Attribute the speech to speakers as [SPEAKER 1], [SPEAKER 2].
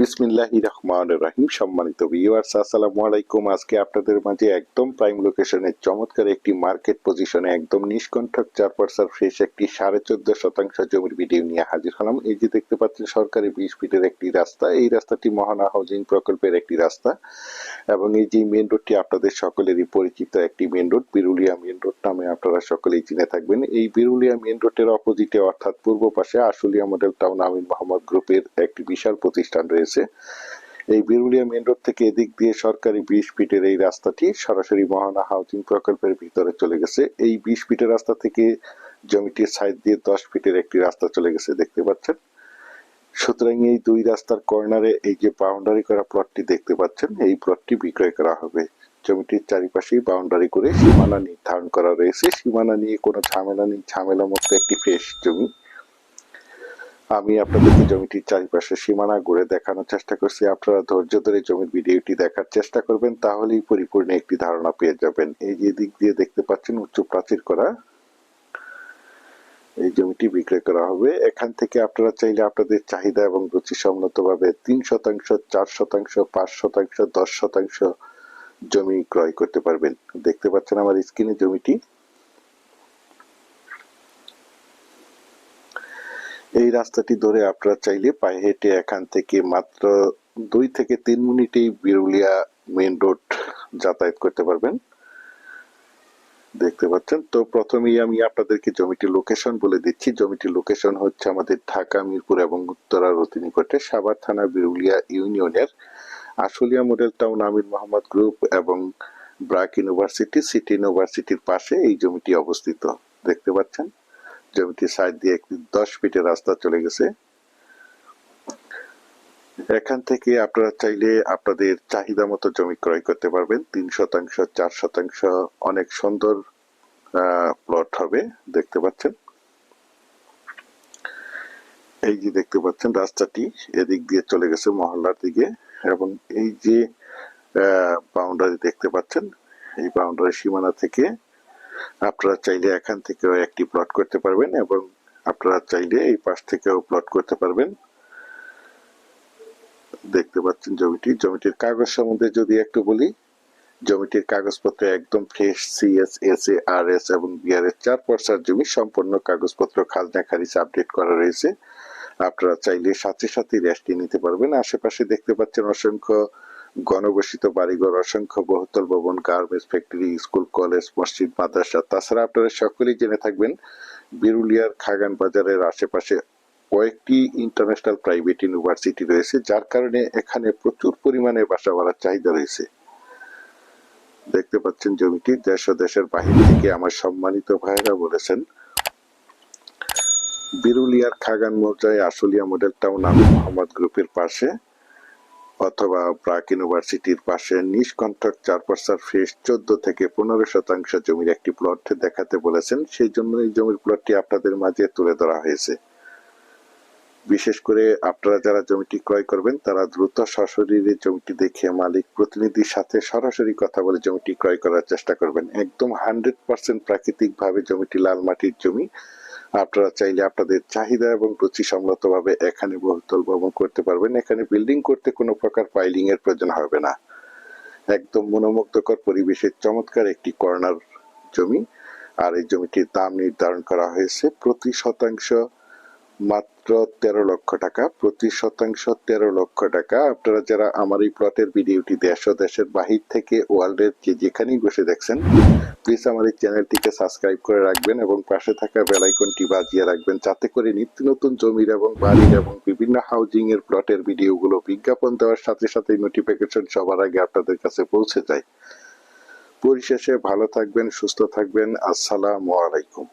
[SPEAKER 1] বিসমিল্লাহি রহমান রাহিম। সম্মানিত ভিউয়ার্স আসসালামু আলাইকুম। আজকে আপনাদের মাঝে একদম প্রাইম লোকেশনের চমৎকার একটি মার্কেট পজিশনে একদম নিষ্কণ্ঠক চার পার্সার ফ্রেশ একটি সাড়ে চোদ্দ শতাংশ জমির ভিডিও নিয়ে হাজির হলাম। এই যে দেখতে পাচ্ছেন, সরকারি বিশ ফিটের একটি রাস্তা। এই রাস্তাটি মহানা হাউজিং প্রকল্পের একটি রাস্তা। এবং এই যে মেন রোডটি আপনাদের সকলেরই পরিচিত একটি main road Birulia main road নামে আপনারা সকলেই চিনে থাকবেন। এই বিরুলিয়া মেন রোডের অপোজিটে অর্থাৎ পূর্ব পাশে আশুলিয়া মডেল টাউন আমিন মোহাম্মদ গ্রুপের একটি বিশাল প্রতিষ্ঠান রয়েছে। এই বিরুলিয়া মেন রোড থেকে এদিক দিয়ে সরকারি বিশ ফিটের এই রাস্তাটি সরাসরি মহানা হাউজিং প্রকল্পের ভিতরে চলে গেছে। এই বিশ ফিটের রাস্তা থেকে জমিটির সাইড দিয়ে দশ ফিটের একটি রাস্তা চলে গেছে, দেখতে পাচ্ছেন। সুতরাং এই দুই রাস্তার কর্নারে এই যে বাউন্ডারি করা প্লটটি দেখতে পাচ্ছেন, এই প্লটটি বিক্রয় করা হবে। জমিটির চারিপাশেই বাউন্ডারি করে সীমানা নির্ধারণ করা রয়েছে। সীমানা নিয়ে কোনো ঝামেলা নেই ঝামেলা মুক্ত একটি ফ্রেশ জমি। আমি আপনাদেরকে জমিটির চারিপাশে সীমানা গড়ে দেখানোর চেষ্টা করছি। আপনারা ধৈর্য ধরে জমির ভিডিওটি দেখার চেষ্টা করবেন, তাহলেই পরিপূর্ণ একটি ধারণা পেয়ে যাবেন। এই যে দিক দিয়ে দেখতে পাচ্ছেন, উচ্চ প্রাচীর করা। এই জমিটি বিক্রয় করা হবে। এখান থেকে আপনারা চাইলে আপনাদের চাহিদা এবং রুচি সম্মতভাবে তিন শতাংশ, চার শতাংশ, পাঁচ শতাংশ, দশ শতাংশ জমি ক্রয় করতে পারবেন। দেখতে পাচ্ছেন আমার স্ক্রিনে জমিটি। এই রাস্তাটি ধরে আপনারা চাইলে পায়ে হেঁটে এখান থেকে মাত্র দুই থেকে তিন মিনিটেই বিরুলিয়া মেন রোড যাতায়াত করতে পারবেন। দেখতে পাচ্ছেন? তো প্রথমেই আমি আপনাদেরকে জমিটির লোকেশন বলে দিচ্ছি। জমিটির লোকেশন হচ্ছে আমাদের ঢাকা, মিরপুর এবং উত্তরার অতি নিকটে সাভার থানা বিরুলিয়া ইউনিয়নের Ashulia model town Amir Mohammad group এবং ব্রাক ইউনিভার্সিটি, সিটি ইউনিভার্সিটির পাশে এই জমিটি অবস্থিত। দেখতে পাচ্ছেন? জমিটির সাইড দিয়ে দশ ফিটের রাস্তা চলে গেছে। এখান থেকে আপনারা চাইলে আপনাদের চাহিদা মতো জমি ক্রয় করতে পারবেন। তিন শতাংশ, চার শতাংশ অনেক সুন্দর প্লট হবে, দেখতে পাচ্ছেন। এই যে দেখতে পাচ্ছেন রাস্তাটি, এদিক দিয়ে চলে গেছে মহল্লার দিকে এবং এই যে বাউন্ডারি দেখতে পাচ্ছেন, এই বাউন্ডারি সীমানা থেকে আপনারা চাইলে এখান থেকেও একটি প্লট করতে পারবেন এবং আপনারা চাইলে এই পাশ থেকেও প্লট করতে পারবেন। দেখতে পাচ্ছেন জমিটি। জমিটির কাগজ সম্বন্ধে যদি একটু বলি, জমিটির কাগজপত্র একদম fresh CS S A R S এবং বিআর এস চার পর্সার জমি সম্পূর্ণ কাগজপত্র, খাজনা, খারিজ আপডেট করা রয়েছে। আপনারা চাইলে সাথে সাথে রেস্টটি নিতে পারবেন। আশেপাশে দেখতে পাচ্ছেন অসংখ্য গণবসিত বাড়িঘর, অসংখ্য বহুতল ভবন, গার্মেন্টস ফ্যাক্টরি, স্কুল, কলেজ, মসজিদ, মাদ্রাসা। তাছাড়া আপনারা সকলেই জেনে থাকবেন, বিরুলিয়ার খাগান বাজারের আশেপাশে কয়েকটি ইন্টারন্যাশনাল প্রাইভেট ইউনিভার্সিটি রয়েছে, যার কারণে এখানে প্রচুর পরিমাণে বাসা বাড়ার চাহিদা রয়েছে। দেখতে পাচ্ছেন জমিটি, দেশ ও দেশের বাহির থেকে আমার সম্মানিত ভাইরা বলেছেন, বিরুলিয়ার খাগান মৌজায় আশুলিয়া মডেল টাউন আমি মোহাম্মদ গ্রুপের পাশে অথবা প্রাক ইউনিভার্সিটির পাশে নিষ্কণ্ঠক চার পার্সার ফ্রেশ চোদ্দ থেকে পনেরো শতাংশ জমির একটি প্লট দেখাতে বলেছেন। সেই জন্য এই জমির প্লটটি আপনাদের মাঝে তুলে ধরা হয়েছে। বিশেষ করে আপনারা যারা জমিটি ক্রয় করবেন, তারা দ্রুত সশরীরে জমিটি দেখে মালিক প্রতিনিধির সাথে সরাসরি কথা বলে জমিটি ক্রয় করার চেষ্টা করবেন। একদম হান্ড্রেড পার্সেন্ট প্রাকৃতিক ভাবে জমিটি লাল মাটির জমি। আপনারা চাইলে আপনাদের চাহিদা এবং রুচি সম্মত ভাবে এখানে বহুতল ভবন করতে পারবেন। এখানে বিল্ডিং করতে কোনো প্রকার পাইলিং এর প্রয়োজন হবে না। একদম মনোমুগ্ধকর পরিবেশের চমৎকার একটি কর্নার জমি। আর এই জমিটির দাম নির্ধারণ করা হয়েছে প্রতি শতাংশ মাত্র তেরো লক্ষ টাকা, প্রতি শতাংশ তেরো লক্ষ টাকা। আপনারা যারা আমার এই প্লটের ভিডিওটি দেশ ও দেশের বাহির থেকে ওয়ার্ল্ডের যে যেখানেই বসে দেখছেন প্লিজ আমার এই চ্যানেলটিকে সাবস্ক্রাইব করে রাখবেন এবং পাশে থাকা বেলাইকনটি বাজিয়ে রাখবেন, যাতে করে নিত্য নতুন জমির এবং বাড়ির এবং বিভিন্ন হাউজিং এর প্লটের ভিডিওগুলো বিজ্ঞাপন দেওয়ার সাথে সাথে নোটিফিকেশন সবার আগে আপনাদের কাছে পৌঁছে যায়। পরিশেষে ভালো থাকবেন, সুস্থ থাকবেন। আসসালামু আলাইকুম।